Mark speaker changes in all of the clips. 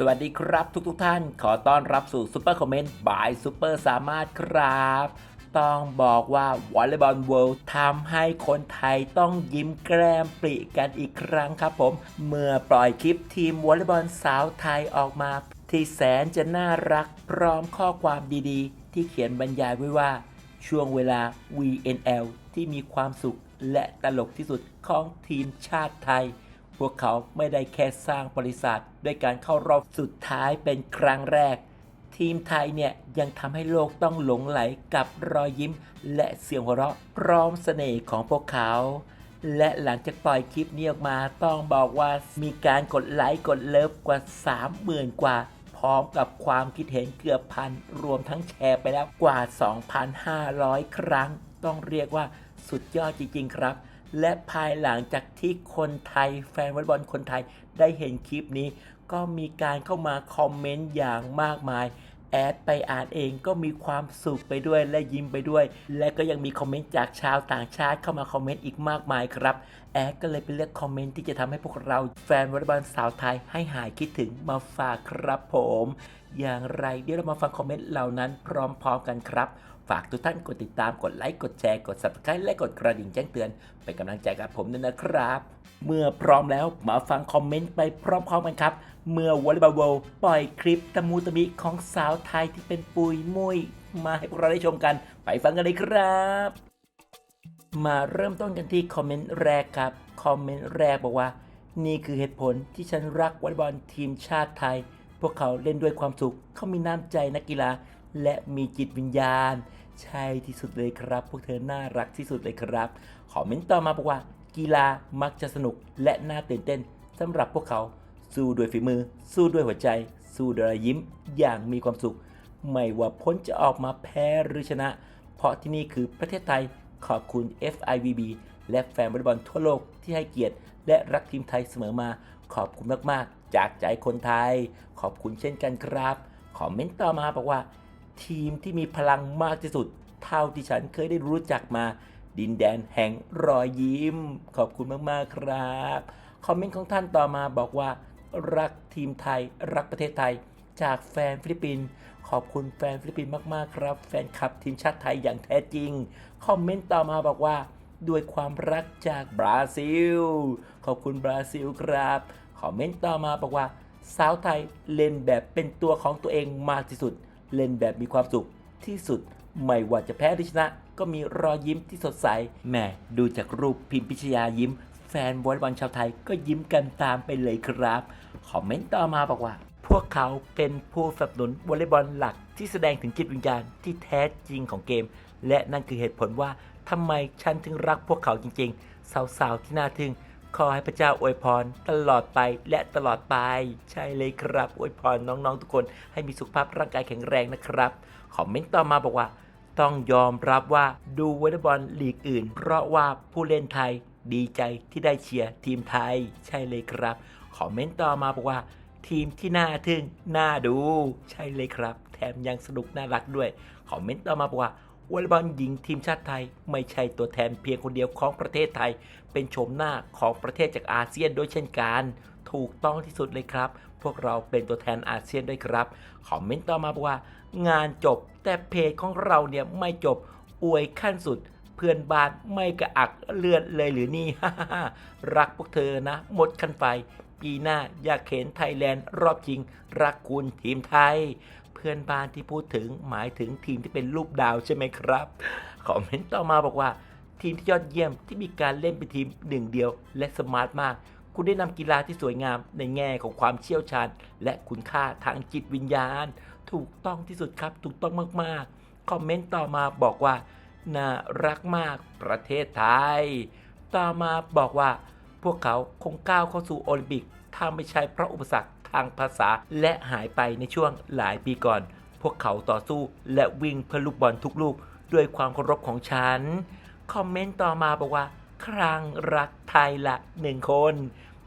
Speaker 1: สวัสดีครับทุกทท่าน ขอต้อนรับสู่ซุปเปอร์คอมเมนต์บายซุปเปอร์สามารถครับ ต้องบอกว่าวอลเลย์บอลเวิลด์ทำให้คนไทยต้องยิ้มแก้มปริกันอีกครั้งครับผม เมื่อปล่อยคลิปทีมวอลเลย์บอลสาวไทยออกมา ที่แสนจะน่ารักพร้อมข้อความดีๆ ที่เขียนบรรยายไว้ว่า ช่วงเวลา VNL ที่มีความสุขและตลกที่สุดของทีมชาติไทย พวกเขาไม่ได้แค่สร้างบริษัท ด้วยการเข้ารอบสุดท้ายเป็นครั้งแรก ทีมไทยเนี่ยยังทำให้โลกต้องหลงไหลกับรอยยิ้ม และเสียงหัวเราะพร้อมเสน่ห์ของพวกเขา และหลังจากปล่อยคลิปนี้ออกมาต้องบอกว่ามีการกดไลค์กดเลิฟกว่า 30,000 กว่า พร้อมกับความคิดเห็นเกือบพันรวมทั้งแชร์ไปแล้วกว่า 2,500 ครั้ง ต้องเรียกว่าสุดยอดจริง ๆ ครับ และภายหลังจากที่คนไทยแฟนวอลเลย์บอลคนไทยได้เห็นคลิปนี้ ก็มีการเข้ามาคอมเมนต์อย่างมากมายแอดไปอ่านเองก็มีความสุขไปด้วยและยิ้มไปด้วย และก็ยังมีคอมเมนต์จากชาวต่างชาติเข้ามาคอมเมนต์อีกมากมายครับ แอดก็เลยไปเลือกคอมเมนต์ที่จะทำให้พวกเราแฟนวอลเลย์บอลสาวไทยให้หายคิดถึงมาฝากครับผม อย่างไรเดี๋ยวเรามาฟังคอมเมนต์เหล่านั้นพร้อมๆกันครับ ฝากทุกท่านกดติดตามกดไลค์กดแชร์กด subscribe และกดกระดิ่งแจ้งเตือนเป็นกำลังใจกับผมด้วยนะครับ เมื่อพร้อมแล้วมาฟังคอมเมนต์ไปพร้อมๆกันครับ เมื่อวอลเลย์บอลเวิลด์ปล่อยคลิปตะมูตะมิของสาวไทยที่เป็นปุยมุยมาให้พวกเราได้ชมกัน ไปฟังกันเลยครับ มาเริ่มต้นกันที่คอมเมนต์แรกครับคอมเมนต์แรกบอกว่า นี่คือเหตุผลที่ฉันรักวอลเลย์บอลทีมชาติไทย พวกเขาเล่นด้วยความสุขเขามีน้ำใจนักกีฬา และมีจิตวิญญาณ ใช่ที่สุดเลยครับ พวกเธอน่ารักที่สุดเลยครับคอมเมนต์ต่อมาบอกว่า กีฬามักจะสนุกและน่าตื่นเต้นสำหรับพวกเขา สู้ด้วยฝีมือ สู้ด้วยหัวใจ สู้ด้วยรอยยิ้มอย่างมีความสุข ไม่ว่าพ้นจะออกมาแพ้หรือชนะ เพราะที่นี่คือประเทศไทยขอบคุณ FIVB และแฟนบอลบอลทั่วโลกที่ให้เกียรติ และรักทีมไทยเสมอมา ขอบคุณมาก ๆ จากใจคนไทย ขอบคุณเช่นกันครับ คอมเมนต์ต่อมาบอกว่า ทีมที่มีพลังมากที่สุด เท่าที่ฉันเคยได้รู้จักมา ดินแดนแห่งรอยยิ้ม ขอบคุณมาก ๆ ครับ คอมเมนต์ของท่านต่อมาบอกว่า รักทีมไทย รักประเทศไทย จากแฟนฟิลิปปินส์ขอบคุณแฟนฟิลิปปินส์มาก ๆ ครับ แฟนคลับทีมชาติไทยอย่างแท้จริง คอมเมนต์ต่อมาบอกว่าด้วยความรักจากบราซิล ขอบคุณบราซิลครับ คอมเมนต์ต่อมาบอกว่า สาวไทยเล่นแบบเป็นตัวของตัวเองมากที่สุด เล่นแบบมีความสุขที่สุด ไม่ว่าจะแพ้หรือชนะ ก็มีรอยยิ้มที่สดใสแหมดูจากรูปพิมพิชยายิ้ม แฟนวอลเลย์บอลชาวไทยก็ยิ้มกันตามไปเลยครับ คอมเมนต์ต่อมาบอกว่า พวกเขาเป็นผู้สนับสนุนวอลเลย์บอลหลักที่แสดงถึงจิตวิญญาณที่แท้จริงของเกม และนั่นคือเหตุผลว่าทำไมฉันถึงรักพวกเขาจริงๆ สาวๆที่น่าทึ่ง ขอให้พระเจ้าอวยพรตลอดไปและตลอดไป ใช่เลยครับอวยพรน้องๆทุกคนให้มีสุขภาพร่างกายแข็งแรงนะครับคอมเมนต์ต่อมาบอกว่า ต้องยอมรับว่าดูวอลเลย์บอลลีกอื่น เพราะว่าผู้เล่นไทยดีใจที่ได้เชียร์ทีมไทย ใช่เลยครับคอมเมนต์ต่อมาบอกว่า ทีมที่น่าทึ่งน่าดู ใช่เลยครับ แถมยังสนุกน่ารักด้วยคอมเมนต์ต่อมาบอกว่า วอลเลย์บอลหญิงทีมชาติไทย ไม่ใช่ตัวแทนเพียงคนเดียวของประเทศไทย เป็นโฉมหน้าของประเทศจากอาเซียนด้วยเช่นกัน ถูกต้องที่สุดเลยครับ พวกเราเป็นตัวแทนอาเซียนด้วยครับคอมเมนต์ต่อมาบอกว่า งานจบแต่เพจของเราเนี่ยไม่จบอวยขั้นสุด เพื่อนบ้านไม่กระอักเลือดเลยหรือนี่รักพวกเธอนะ หมดคันไฟ ปีหน้าอยากเห็นไทยแลนด์รอบจริง รักคุณทีมไทย เพื่อนบ้านที่พูดถึงหมายถึงทีมที่เป็นรูปดาวใช่ไหมครับคอมเมนต์ต่อมาบอกว่า ทีมที่ยอดเยี่ยมที่มีการเล่นเป็นทีมหนึ่งเดียว และสมาร์ทมาก คุณได้นำกีฬาที่สวยงามในแง่ของความเชี่ยวชาญ และคุณค่าทางจิตวิญญาณ ถูกต้องที่สุดครับถูกต้องมากๆคอมเมนต์ต่อมาบอกว่าน่ารักมากประเทศไทย ต่อมาบอกว่า พวกเขาคงก้าวเข้าสู่โอลิมปิก ถ้าไม่ใช่เพราะอุปสรรคทางภาษาและหายไปในช่วงหลายปีก่อน พวกเขาต่อสู้และวิ่งเพื่อลูกบอลทุกลูก ด้วยความเคารพของฉัน คอมเมนต์ต่อมาบอกว่า ครั้งรักไทยละหนึ่งคน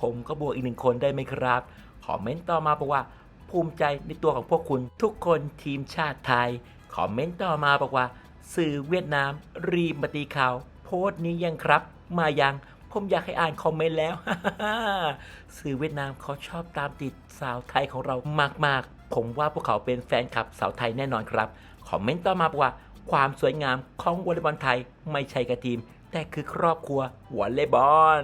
Speaker 1: ผมก็บวกอีกหนึ่งคนได้ไหมครับ คอมเมนต์ต่อมาบอกว่า ภูมิใจในตัวของพวกคุณทุกคนทีมชาติไทย คอมเมนต์ต่อมาบอกว่า สื่อเวียดนาม รีบมาตีข่าว โพสต์นี้ยังครับ มายัง ผมอยากให้อ่านคอมเมนต์แล้วสื่อเวียดนามเขาชอบตามติดสาวไทยของเรามาก ๆ ผมว่าพวกเขาเป็นแฟนคลับสาวไทยแน่นอนครับ คอมเมนต์ต่อมาบอกว่าความสวยงามของวอลเลย์บอลไทยไม่ใช่กระทีม แต่คือครอบครัววอลเลย์บอล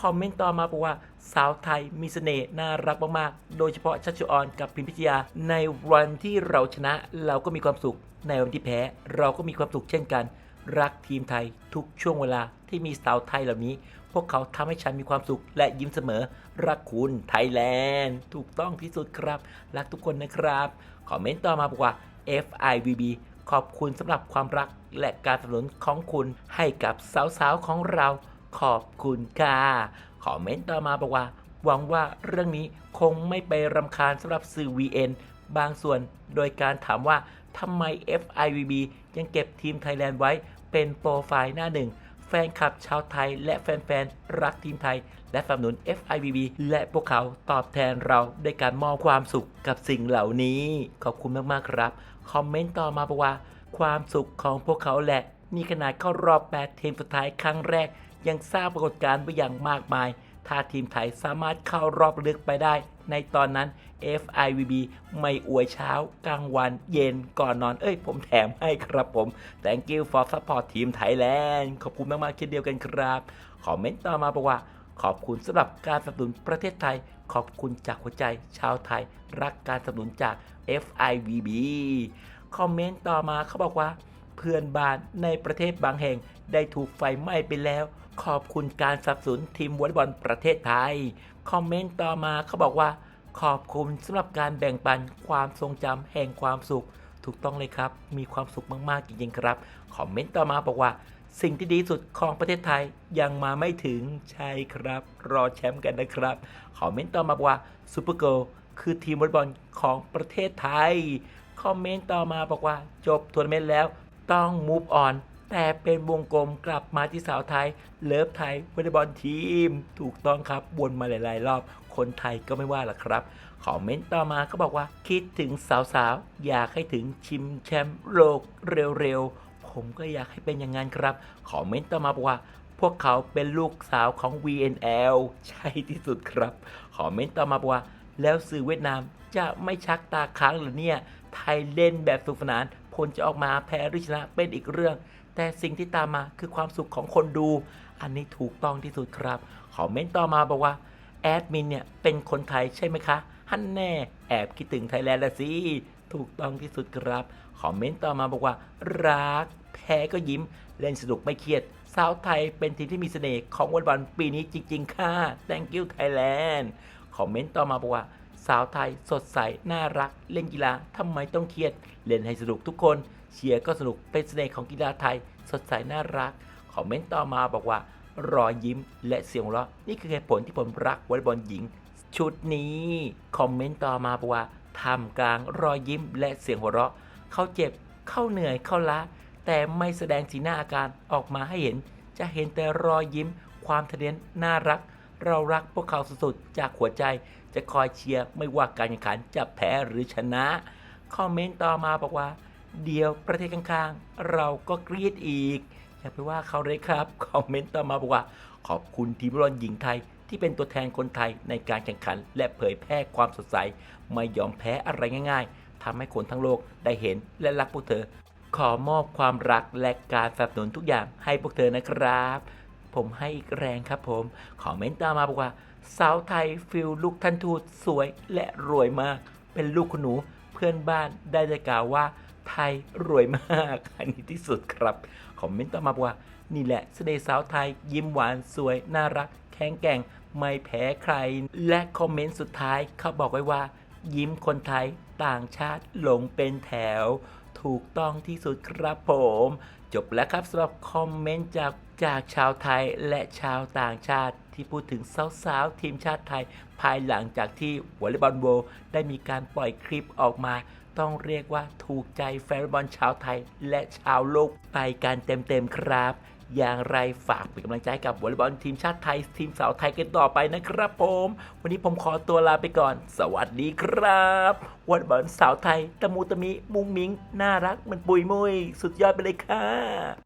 Speaker 1: คอมเมนต์ต่อมาบอกว่า สาวไทยมีเสน่ห์น่ารักมากๆ โดยเฉพาะชัชชุออนกับพิมพิชยา ในวันที่เราชนะเราก็มีความสุข ในวันที่แพ้เราก็มีความสุขเช่นกัน รักทีมไทยทุกช่วงเวลาที่มีสาวไทยเหล่านี้ วกเขาทำให้ฉันมีความสุขและยิ้มเสมอ รักคุณไทยแลนด์ ถูกต้องที่สุดครับ รักทุกคนนะครับคอมเมนต์ต่อมาบอกว่า FIVB ขอบคุณสำหรับความรักและการสนับสนุนของคุณให้กับสาวๆของเราขอบคุณค่ะคอมเมนต์ต่อมาบอกว่า หวังว่าเรื่องนี้คงไม่ไปรำคาญสำหรับสื่อ VN บางส่วนโดยการถามว่าทำไม FIVB ยังเก็บทีมไทยแลนด์ไว้เป็นโปรไฟล์หน้าหนึ่ง แฟนคลับชาวไทย และแฟนๆ รักทีมไทย และสนับสนุน FIVB และพวกเขาตอบแทนเราด้วยการมอบความสุขกับสิ่งเหล่านี้ ขอบคุณมากๆครับ คอมเมนต์ต่อมาบอกว่า ความสุขของพวกเขาแหละ นี่ขนาดเข้ารอบ 8 ทีมสุดท้ายครั้งแรก ยังสร้างปรากฏการณ์ไปอย่างมากมาย ถ้าทีมไทยสามารถเข้ารอบลึกไปได้ ในตอนนั้น FIVB ไม่อวยเช้ากลางวันเย็นก่อนนอน เอ้ย ผมแถมให้ครับผม Thank you for support ทีมไทยแลนด์ขอบคุณมากๆเช่นเดียวกันครับคอมเมนต์ต่อมาบอกว่า ขอบคุณสำหรับการสนับสนุนประเทศไทย ขอบคุณจากหัวใจชาวไทย รักการสนับสนุนจาก FIVB คอมเมนต์ต่อมาเขาบอกว่า เพื่อนบ้านในประเทศบางแห่งได้ถูกไฟไหม้ไปแล้ว ขอบคุณการสนับสนุนทีมวอลเลย์บอลประเทศไทย คอมเมนต์ต่อมาเขาบอกว่า ขอบคุณสำหรับการแบ่งปันความทรงจำแห่งความสุข ถูกต้องเลยครับ มีความสุขมากๆจริงๆครับ คอมเมนต์ต่อมาบอกว่า สิ่งที่ดีสุดของประเทศไทยยังมาไม่ถึงใช่ครับ รอแชมป์กันนะครับ คอมเมนต์ต่อมาบอกว่าซูเปอร์เกิลคือทีมวอลเลย์บอลของประเทศไทย คอมเมนต์ต่อมาบอกว่า จบทัวร์นาเมนต์แล้วต้อง move on แต่เป็นวงกลมกลับมาที่สาวไทย เลิฟไทยวอลเลย์บอลทีม ถูกต้องครับวนมาหลายๆ รอบ คนไทยก็ไม่ว่าหรอกครับคอมเมนต์ต่อมาก็บอกว่า คิดถึงสาวๆ อยากให้ถึงชิมแชมป์โลกเร็วๆ ผมก็อยากให้เป็นอย่างนั้นครับคอมเมนต์ต่อมาบอกว่าพวกเขาเป็นลูกสาวของ VNL ใช่ที่สุดครับคอมเมนต์ต่อมาบอกว่า แล้วสื่อเวียดนามจะไม่ชักตาค้างหรือเนี่ย ไทยเล่นแบบสนุกสนาน ผลจะออกมาแพ้หรือชนะเป็นอีกเรื่อง แต่สิ่งที่ตามมาคือความสุขของคนดู อันนี้ถูกต้องที่สุดครับคอมเมนต์ต่อมาบอกว่าแอดมินเนี่ยเป็นคนไทยใช่ไหมคะฮันแน่แอบคิดถึงไทยแลนด์ละสิถูกต้องที่สุดครับคอมเมนต์ต่อมาบอกว่า รัก แพ้ก็ยิ้ม เล่นสนุกไม่เครียด สาวไทยเป็นทีมที่มีเสน่ห์ของวอลเลย์บอลปีนี้จริง ๆ ค่ะ thank you Thailand คอมเมนต์ต่อมาบอกว่า สาวไทยสดใส น่ารัก เล่นกีฬาทำไมต้องเครียด เล่นให้สนุกทุกคน เชียร์ก็สนุกเป็นเสน่ห์ของกีฬาไทย สดใสน่ารัก คอมเมนต์ต่อมาบอกว่า รอยยิ้มและเสียงหัวเราะนี่คือเหตุผลที่ผมรักวอลเลย์บอลหญิง ชุดนี้ คอมเมนต์ต่อมาบอกว่าท่ามกลางรอยยิ้มและเสียงหัวเราะ เขาเจ็บ เข้าเหนื่อย เข้าล้า แต่ไม่แสดงสีหน้าอาการออกมาให้เห็น จะเห็นแต่รอยยิ้ม ความทะเนียนน่ารัก เรารักพวกเขาสุดๆ จากหัวใจ จะคอยเชียร์ไม่ว่าการแข่งขันจะแพ้หรือชนะ คอมเมนต์ต่อมาบอกว่า เดี๋ยวประเทศข้างๆ เราก็กรีดอีก อย่าไปว่าเขาเลยครับ คอมเมนต์ต่อมาบอกว่า ขอบคุณทีมบอลหญิงไทยที่เป็นตัวแทนคนไทยในการแข่งขัน และเผยแพร่ความสดใส ไม่ยอมแพ้อะไรง่าย ๆทำให้คนทั้งโลกได้เห็นและรักพวกเธอ ขอมอบความรักและการสนับสนุนทุกอย่างให้พวกเธอนะครับ ผมให้อีกแรงครับผมคอมเมนต์ตามมาบอกว่า สาวไทยฟิลลูกท่านทูตสวยและรวยมาก เป็นลูกคุณหนูเพื่อนบ้านได้ได้กล่าวว่า ไทยรวยมาก อันนี้ที่สุดครับ คอมเมนต์ต่อมาบอกว่า นี่แหละเสน่ห์สาวไทย ยิ้มหวานสวย น่ารัก แข็งแกร่ง ไม่แพ้ใคร และคอมเมนต์สุดท้ายเขาบอกไว้ว่า ยิ้มคนไทยต่างชาติหลงเป็นแถว ถูกต้องที่สุดครับผม จบแล้วครับสำหรับคอมเมนต์จากจากชาวไทยและชาวต่างชาติที่พูดถึงสาวๆทีมชาติไทย ภายหลังจากที่วอลเลย์บอลโวลด์ได้มีการปล่อยคลิปออกมา ต้องเรียกว่าถูกใจแฟนบอลชาวไทย และชาวโลกไปกันเต็มๆครับ อย่างไรฝากเป็นกำลังใจกับวอลเลย์บอลทีมชาติไทย ทีมสาวไทยกันต่อไปนะครับผม วันนี้ผมขอตัวลาไปก่อน สวัสดีครับวอลเลย์บอลสาวไทย ตะมูตะมิ มุงมิง น่ารักเหมือนปุยมุย สุดยอดไปเลยค่ะ